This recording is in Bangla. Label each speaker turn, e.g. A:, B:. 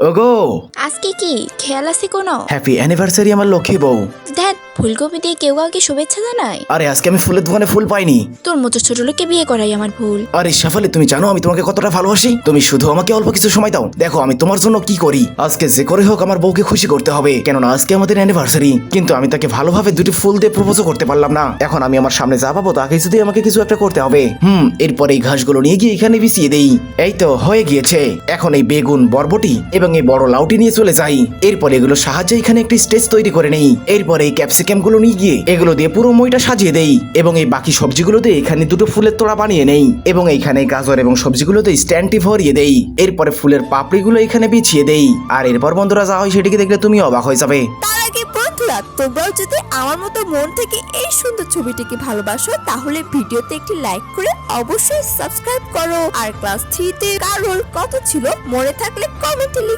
A: ওগো!
B: আজকে কি খেয়াল আছে কোনো?
A: হ্যাপি অ্যানিভার্সারি আমার লক্ষ্মী বউ।
B: ফুলকপি দিয়ে কেউ কাউকে শুভেচ্ছা জানায়?
A: আরে আজকে আমি ফুলের দোকানে ফুল পাইনি।
B: তোর মতো ছোট লোককে বিয়ে করাই আমার ভুল।
A: আরে শেফালি তুমি জানো আমি তোমাকে কতটা ভালোবাসি? তুমি শুধু আমাকে অল্প কিছু সময় দাও। দেখো আমি তোমার জন্য কি করি? আজকে যে করে হোক আমার বউকে খুশি করতে হবে। কেননা আজকে আমাদের অ্যানিভার্সারি কিন্তু আমি তাকে ভালোভাবে দুটি ফুল দিয়ে প্রপোজও করতে পারলাম না। এখন আমি আমার সামনে যা পাবো তাকে যদি আমাকে কিছু একটা করতে হবে। হুম এরপরে এই ঘাসগুলো নিয়ে গিয়ে এখানে বিছিয়ে দেই। এই তো হয়ে গিয়েছে। এখন এই বেগুন বরবটি এবং এই বড় লাউটি নিয়ে চলে যাই। এরপরে এগুলো সাহায্যে এখানে একটি স্টেজ তৈরি করে নেই। এরপরে এই ক্যাপসিকাম গুলো নিয়ে গিয়ে এগুলো দিয়ে পুরো মইটা সাজিয়ে দেই এবং এই বাকি সবজিগুলো দিয়ে এখানে দুটো ফুলের তোড়া বানিয়ে নেই এবং এইখানে গাজর এবং সবজিগুলোতে স্ট্যান্ডটি ভরিয়ে দেই। এরপরে ফুলের পাপড়িগুলো এখানে বিছিয়ে দেই। আর এরপর বন্ধুরা যা হয় সেটিকে দেখলে তুমি অবাক হয়ে যাবে।
C: তার আগে তোমরাও যদি আমার মতো মন থেকে এই সুন্দর ছবিটিকে ভালোবাসো, তাহলে ভিডিওতে একটি লাইক করে অবশ্যই সাবস্ক্রাইব করো। আর ক্লাস থ্রিতে কারোর কত ছিল, মনে থাকলে কমেন্টে